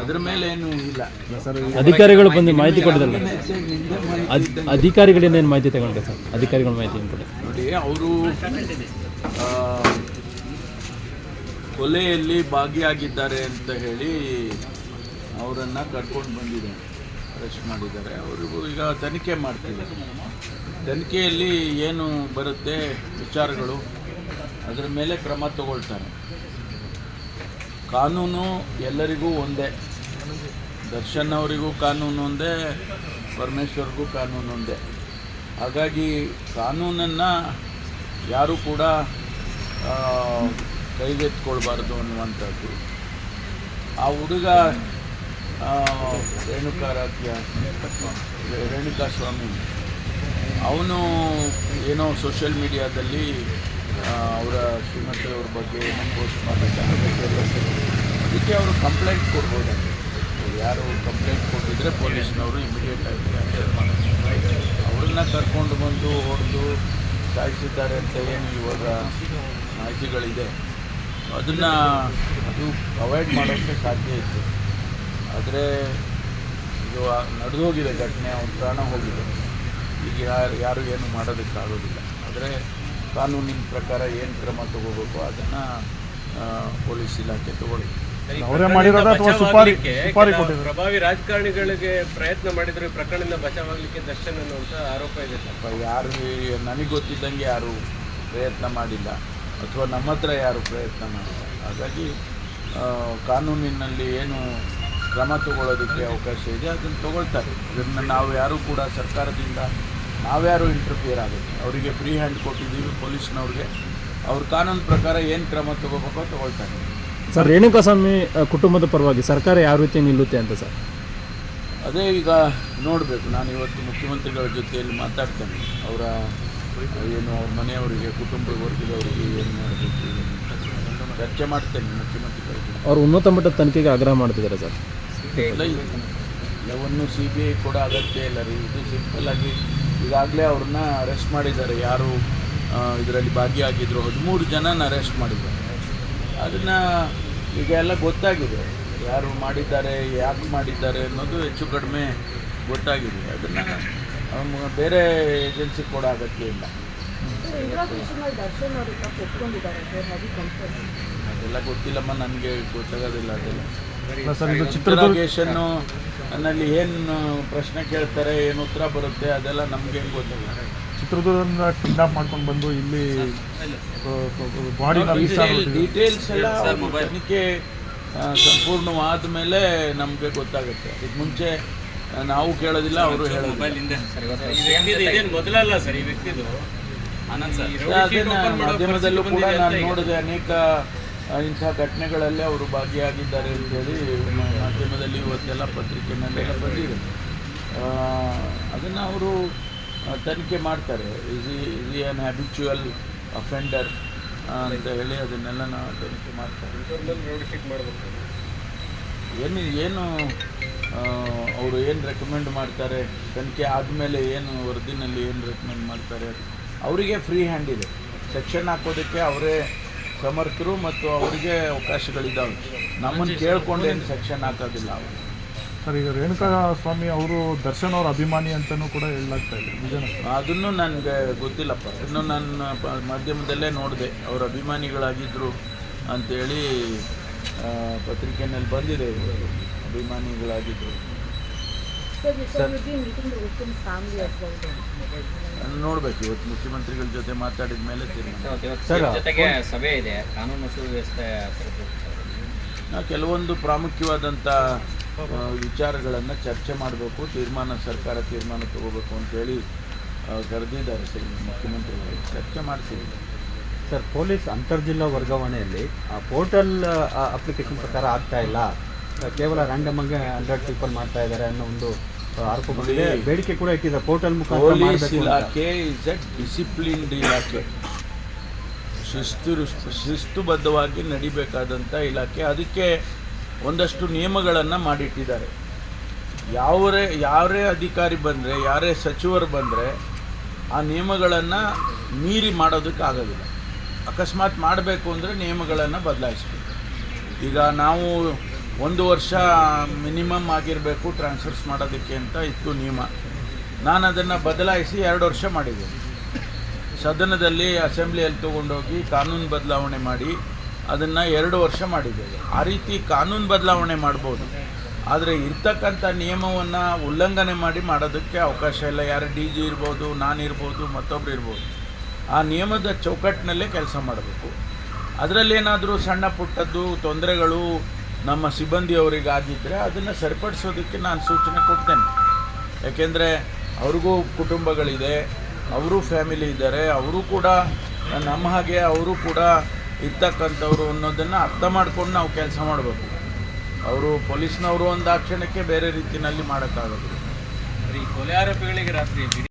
ಅದ್ರ ಮೇಲೆ ಏನು ಇಲ್ಲ. ಅಧಿಕಾರಿಗಳು ಬಂದು ಮಾಹಿತಿ ಕೊಡೋದಲ್ಲ. ಅಧಿಕಾರಿಗಳಿಂದ ಏನು ಮಾಹಿತಿ ತಗೊಂಡ್ರೆ ಸರ್? ಅಧಿಕಾರಿಗಳ ಮಾಹಿತಿ ಏನು ಕೊಡಿ ನೋಡಿ ಅವರು ಕೊಲೆಯಲ್ಲಿ ಭಾಗಿಯಾಗಿದ್ದಾರೆ ಅಂತ ಹೇಳಿ ಅವರನ್ನು ಕರ್ಕೊಂಡು ಬಂದಿದ್ದಾರೆ. ಅರೆಸ್ಟ್ ಮಾಡಿದ್ದಾರೆ. ಅವರಿಗೂ ಈಗ ತನಿಖೆ ಮಾಡ್ತಿದ್ದಾರೆ ತನಿಖೆಯಲ್ಲಿ ಏನು ಬರುತ್ತೆ ವಿಚಾರಗಳು ಅದರ ಮೇಲೆ ಕ್ರಮ ತಗೊಳ್ತಾರೆ. ಕಾನೂನು ಎಲ್ಲರಿಗೂ ಒಂದೇ. ದರ್ಶನ್ ಅವರಿಗೂ ಕಾನೂನು ಒಂದೇ, ಪರಮೇಶ್ವರ್ಗೂ ಕಾನೂನು ಒಂದೇ. ಹಾಗಾಗಿ ಕಾನೂನನ್ನು ಯಾರೂ ಕೂಡ ಕೈಗೆತ್ಕೊಳ್ಬಾರ್ದು ಅನ್ನುವಂಥದ್ದು. ಆ ಹುಡುಗ ರೇಣುಕಾರಾಧ್ಯ ರೇಣುಕಾ ಸ್ವಾಮಿ. ಅವನು ಏನೋ ಸೋಷಿಯಲ್ ಮೀಡಿಯಾದಲ್ಲಿ ಅವರ ಶ್ರೀಮಂತರವ್ರ ಬಗ್ಗೆ ಮಾಡಿದ್ದಾರೆ ಅದಕ್ಕೆ ಅವರು ಕಂಪ್ಲೇಂಟ್ ಕೊಡ್ಬೋದು. ಯಾರು ಕಂಪ್ಲೇಂಟ್ ಕೊಟ್ಟಿದ್ರೆ ಪೊಲೀಸ್ನವರು ಇಮಿಡಿಯೇಟ್ ಆಗಿ ಅವ್ರನ್ನ ಕರ್ಕೊಂಡು ಬಂದು ಹೊಡೆದು ಸಾಯಿಸಿದ್ದಾರೆ ಅಂತ ಏನು ಇವಾಗ ಮಾಹಿತಿಗಳಿದೆ. ಅದನ್ನು ಅದು ಪ್ರೊವೈಡ್ ಮಾಡೋಕ್ಕೆ ಸಾಧ್ಯ ಇತ್ತು ಆದರೆ ಇದು ನಡೆದು ಹೋಗಿದೆ ಘಟನೆ, ಅವ್ರ ಪ್ರಾಣ ಹೋಗಿದೆ. ಈಗ ಯಾರು ಯಾರು ಏನು ಮಾಡೋದಕ್ಕಾಗೋದಿಲ್ಲ. ಆದರೆ ಕಾನೂನಿನ ಪ್ರಕಾರ ಏನು ಕ್ರಮ ತಗೋಬೇಕು ಅದನ್ನ ಪೊಲೀಸ್ ಇಲಾಖೆ ತಗೊಳ್ಳಿ. ಅವರೇ ಮಾಡಿರೋದ ಅಥವಾ ಸುಪಾರಿ ಬಚಾವಾಗ್ಲಿಕ್ಕೆ ಸುಪಾರಿ ಕೆಲ ಪ್ರಭಾವಿ ರಾಜಕಾರಣಿಗಳಿಗೆ ಪ್ರಯತ್ನ ಮಾಡಿದ್ರೆ ಪ್ರಕರಣದಿಂದ ಬಚಾವಾಗಲಿಕ್ಕೆ ದರ್ಶನ ಅಂತ ಆರೋಪ ಇದೆ ಸರ್. ಯಾರು ನನಗೆ ಗೊತ್ತಿದ್ದಂಗೆ ಯಾರು ಪ್ರಯತ್ನ ಮಾಡಿಲ್ಲ. ಅಥವಾ ನಮ್ಮ ಹತ್ರ ಯಾರು ಪ್ರಯತ್ನ ಮಾಡಿಲ್ಲ. ಹಾಗಾಗಿ ಆ, ಕಾನೂನಿನಲ್ಲಿ ಏನು ಕ್ರಮ ತಗೊಳ್ಳೋದಕ್ಕೆ ಅವಕಾಶ ಇದೆ ಅದನ್ನು ತಗೊಳ್ತಾರೆ. ಇದನ್ನು ನಾವು ಯಾರೂ ಕೂಡ ಸರ್ಕಾರದಿಂದ ನಾವ್ಯಾರು ಇಂಟರ್ಫಿಯರ್ ಆಗುತ್ತೆ? ಅವರಿಗೆ ಫ್ರೀ ಹ್ಯಾಂಡ್ ಕೊಟ್ಟಿದ್ದೀವಿ ಪೊಲೀಸ್ನವ್ರಿಗೆ. ಅವ್ರ ಕಾನೂನು ಪ್ರಕಾರ ಏನು ಕ್ರಮ ತಗೋಬೇಕೋ ತಗೊಳ್ತಾರೆ ಸರ್ ರೇಣುಕಾಸ್ವಾಮಿ ಕುಟುಂಬದ ಪರವಾಗಿ ಸರ್ಕಾರ ಯಾವ ರೀತಿ ನಿಲ್ಲುತ್ತೆ ಅಂತ ಸರ್? ಅದೇ ಈಗ ನೋಡಬೇಕು ನಾನು ಇವತ್ತು ಮುಖ್ಯಮಂತ್ರಿಗಳ ಜೊತೆಯಲ್ಲಿ ಮಾತಾಡ್ತೇನೆ. ಅವರ ಏನು ಅವ್ರ ಮನೆಯವರಿಗೆ ಕುಟುಂಬ ವರ್ಗದವರಿಗೆ ಏನು ಮಾಡಬೇಕು ಚರ್ಚೆ ಮಾಡ್ತೇನೆ ಮುಖ್ಯಮಂತ್ರಿಗಳ ಜೊತೆ. ಅವರು ಉನ್ನತ ಮಟ್ಟದ ತನಿಖೆಗೆ ಆಗ್ರಹ ಮಾಡ್ತಿದ್ದಾರೆ ಸರ್. ಎಲ್ಲವನ್ನು ಸಿ ಬಿ ಐ ಕೂಡ ಅಗತ್ಯ ಇಲ್ಲ ರೀ. ಇದು ಸಿಂಪಲ್ ಆಗಿ ಈಗಾಗಲೇ ಅವ್ರನ್ನ ಅರೆಸ್ಟ್ ಮಾಡಿದ್ದಾರೆ. ಯಾರು ಇದರಲ್ಲಿ ಭಾಗಿಯಾಗಿದ್ದರು ಹದಿಮೂರು ಜನನ ಅರೆಸ್ಟ್ ಮಾಡಿದ್ದಾರೆ. ಅದನ್ನು ಈಗ ಎಲ್ಲ ಗೊತ್ತಾಗಿದೆ. ಯಾರು ಮಾಡಿದ್ದಾರೆ ಯಾಕೆ ಮಾಡಿದ್ದಾರೆ ಅನ್ನೋದು ಹೆಚ್ಚು ಕಡಿಮೆ ಗೊತ್ತಾಗಿದೆ. ಅದನ್ನು ಬೇರೆ ಏಜೆನ್ಸಿ ಕೂಡ ಅಗತ್ಯ ಇಲ್ಲ. ಅದೆಲ್ಲ ಗೊತ್ತಿಲ್ಲಮ್ಮ ನನಗೆ ಗೊತ್ತಾಗೋದಿಲ್ಲ ಅದೆಲ್ಲ. ಸರ್ ಇದು ಚಿತ್ರದುರ್ಗ ಇಂಟ್ರಾಗೇಷನ್ನು ನನ್ನಲ್ಲಿ ಏನು ಪ್ರಶ್ನೆ ಕೇಳ್ತಾರೆ ಏನು ಉತ್ತರ ಬರುತ್ತೆ ಅದೆಲ್ಲ ನಮ್ಗೆ ಗೊತ್ತಿಲ್ಲ. ಚಿತ್ರದುರ್ಗದಿಂದ ಕಿಡ್ನಾಪ್ ಮಾಡ್ಕೊಂಡು ಬಂದು ಇಲ್ಲಿ ಬಾಡಿ ಡೀಟೇಲ್ಸ್ ಎಲ್ಲ ತನಿಖೆ ಸಂಪೂರ್ಣವಾದ ಮೇಲೆ ನಮಗೆ ಗೊತ್ತಾಗುತ್ತೆ. ಇದು ಮುಂಚೆ ನಾವು ಕೇಳೋದಿಲ್ಲ ಅವರು ಹೇಳೋದಿಲ್ಲ. ಮೊದಲಲ್ಲ ಸರ್ ಈ ವ್ಯಕ್ತಿದು ಮಾಧ್ಯಮದಲ್ಲೂ ಕೂಡ ನಾನು. ನೋಡಿದೆ ಅನೇಕ ಇಂಥ ಘಟನೆಗಳಲ್ಲೇ ಅವರು ಭಾಗಿಯಾಗಿದ್ದಾರೆ ಅಂತೇಳಿ ಮ- ಮಾಧ್ಯಮದಲ್ಲಿ ಇವತ್ತೆಲ್ಲ ಪತ್ರಿಕೆನಲ್ಲೆಲ್ಲ ಬಂದಿದೆ ಅದನ್ನು ಅವರು ತನಿಖೆ ಮಾಡ್ತಾರೆ. Is is an habitual offender ಅಂತ ಹೇಳಿ ಅದನ್ನೆಲ್ಲ ನಾವು ತನಿಖೆ ಮಾಡ್ತಾರೆ. ಏನು ಏನು ಅವರು ಏನು ರೆಕಮೆಂಡ್ ಮಾಡ್ತಾರೆ? ತನಿಖೆ ಆದಮೇಲೆ ಏನು ವರದಿನಲ್ಲಿ ಏನು ರೆಕಮೆಂಡ್ ಮಾಡ್ತಾರೆ? ಅವರಿಗೆ ಫ್ರೀ ಹ್ಯಾಂಡ್ ಇದೆ. ಸೆಕ್ಷನ್ ಹಾಕೋದಕ್ಕೆ ಅವರೇ ಸಮರ್ಥರು ಮತ್ತು ಅವರಿಗೆ ಅವಕಾಶಗಳಿದ್ದಾವೆ. ನಮ್ಮನ್ನು ಕೇಳ್ಕೊಂಡು ಏನು ಸೆಕ್ಷನ್ ಹಾಕೋದಿಲ್ಲ ಅವರು. ಸರ್ ಈಗ ರೇಣುಕಾ ಸ್ವಾಮಿ ಅವರು ದರ್ಶನ್ ಅವ್ರ ಅಭಿಮಾನಿ ಅಂತಲೂ ಕೂಡ ಹೇಳಲಾಗ್ತಾ ಇದೆ. ನಿಜನ ಅದನ್ನು ನನಗೆ ಗೊತ್ತಿಲ್ಲಪ್ಪ. ಇನ್ನು ನನ್ನ ಮಾಧ್ಯಮದಲ್ಲೇ ನೋಡಿದೆ. ಅವರ ಅಭಿಮಾನಿಗಳಾಗಿದ್ದರು ಅಂಥೇಳಿ ಪತ್ರಿಕೆಯಲ್ಲಿ ಬಂದಿದೆ ಇವರು. ಅಭಿಮಾನಿಗಳಾಗಿದ್ದರು ನೋಡಬೇಕು ಇವತ್ತು ಮುಖ್ಯಮಂತ್ರಿಗಳ ಜೊತೆ ಮಾತಾಡಿದ ಮೇಲೆ ಜೊತೆಗೆ ಸಭೆ ಇದೆ ಕಾನೂನು ಸುವ್ಯವಸ್ಥೆ ನಾವು ಕೆಲವೊಂದು ಪ್ರಾಮುಖ್ಯವಾದಂಥ ವಿಚಾರಗಳನ್ನು ಚರ್ಚೆ ಮಾಡಬೇಕು ತೀರ್ಮಾನ ಸರ್ಕಾರ ತೀರ್ಮಾನ ತಗೋಬೇಕು ಅಂತೇಳಿ ಹೇಳಿ ಕರೆದಿದ್ದಾರೆ ಸರ್ ಮುಖ್ಯಮಂತ್ರಿಗಳು. ಚರ್ಚೆ ಮಾಡ್ತೀವಿ. ಸರ್ ಪೊಲೀಸ್ ಅಂತರ್ಜಿಲ್ಲಾ ವರ್ಗಾವಣೆಯಲ್ಲಿ ಆ ಪೋರ್ಟಲ್ ಅಪ್ಲಿಕೇಶನ್ ಪ್ರಕಾರ ಆಗ್ತಾ ಇಲ್ಲ. ಕೇವಲ ರ್ಯಾಂಡಮ್ ಆಗಿ ಹಂಡ್ರೆಡ್ ಪೀಪಲ್ ಮಾಡ್ತಾ ಇದ್ದಾರೆ ಅನ್ನೋ ಒಂದು ಆರೋಪ ಬಂದಿದೆ. ನೋಡಿ, ಬೇಡಿಕೆ ಕೂಡ ಇಟ್ಟಿದ್ದಾರೆ. ಪೋರ್ಟಲ್ ಮುಖಾಂತರ ಪೊಲೀಸ್. ಇಲಾಖೆ ಇಸ್ ಎ ಡಿಸಿಪ್ಲಿನ್ಡ್ ಇಲಾಖೆ. ಶಿಸ್ತು ಶಿಸ್ತುಬದ್ಧವಾಗಿ ನಡಿಬೇಕಾದಂಥ ಇಲಾಖೆ. ಅದಕ್ಕೆ ಒಂದಷ್ಟು ನಿಯಮಗಳನ್ನು ಮಾಡಿಟ್ಟಿದ್ದಾರೆ. ಯಾವರೇ ಯಾರೇ ಅಧಿಕಾರಿ ಬಂದರೆ ಯಾರೇ ಸಚಿವರು ಬಂದರೆ ಆ ನಿಯಮಗಳನ್ನು ಮೀರಿ ಮಾಡೋದಕ್ಕೆ ಆಗೋದಿಲ್ಲ. ಅಕಸ್ಮಾತ್ ಮಾಡಬೇಕು ಅಂದರೆ ನಿಯಮಗಳನ್ನು ಬದಲಾಯಿಸ್ಬೇಕು. ಈಗ ನಾವು ಒಂದು ವರ್ಷ ಮಿನಿಮಮ್ ಆಗಿರಬೇಕು ಟ್ರಾನ್ಸ್ಫರ್ಸ್ ಮಾಡೋದಕ್ಕೆ ಅಂತ ಇತ್ತು ನಿಯಮ. ನಾನು ಅದನ್ನು ಬದಲಾಯಿಸಿ ಎರಡು ವರ್ಷ ಮಾಡಿದೆ. ಸದನದಲ್ಲಿ ಅಸೆಂಬ್ಲಿಯಲ್ಲಿ ತೊಗೊಂಡೋಗಿ ಕಾನೂನು ಬದಲಾವಣೆ ಮಾಡಿ ಅದನ್ನು ಎರಡು ವರ್ಷ ಮಾಡಿದ್ದೇವೆ ಆ ರೀತಿ ಕಾನೂನು ಬದಲಾವಣೆ ಮಾಡ್ಬೋದು. ಆದರೆ ಇರ್ತಕ್ಕಂಥ ನಿಯಮವನ್ನು ಉಲ್ಲಂಘನೆ ಮಾಡಿ ಮಾಡೋದಕ್ಕೆ ಅವಕಾಶ ಇಲ್ಲ. ಯಾರು ಡಿ ಜಿ ಇರ್ಬೋದು ನಾನಿರ್ಬೋದು ಮತ್ತೊಬ್ರು ಇರ್ಬೋದು. ಆ ನಿಯಮದ ಚೌಕಟ್ಟಿನಲ್ಲೇ ಕೆಲಸ ಮಾಡಬೇಕು. ಅದರಲ್ಲೇನಾದರೂ ಸಣ್ಣ ಪುಟ್ಟದ್ದು ತೊಂದರೆಗಳು ನಮ್ಮ ಸಿಬ್ಬಂದಿಯವರಿಗಾಗಿದ್ದರೆ ಅದನ್ನು ಸರಿಪಡಿಸೋದಕ್ಕೆ ನಾನು ಸೂಚನೆ ಕೊಡ್ತೇನೆ. ಯಾಕೆಂದರೆ ಅವ್ರಿಗೂ ಕುಟುಂಬಗಳಿದೆ, ಅವರು ಫ್ಯಾಮಿಲಿ ಇದ್ದಾರೆ, ಅವರು ಕೂಡ ನಮ್ಮ ಹಾಗೆ ಅವರು ಕೂಡ ಇರ್ತಕ್ಕಂಥವ್ರು ಅನ್ನೋದನ್ನು ಅರ್ಥ ಮಾಡ್ಕೊಂಡು ನಾವು ಕೆಲಸ ಮಾಡಬೇಕು. ಅವರು ಪೊಲೀಸ್ನವರು ಒಂದು ಆ ಕ್ಷಣಕ್ಕೆ ಬೇರೆ ರೀತಿಯಲ್ಲಿ ಮಾಡೋಕ್ಕಾಗೋದು ಈ ಕೊಲೆ ಆರೋಪಿಗಳಿಗೆ ರಾತ್ರಿ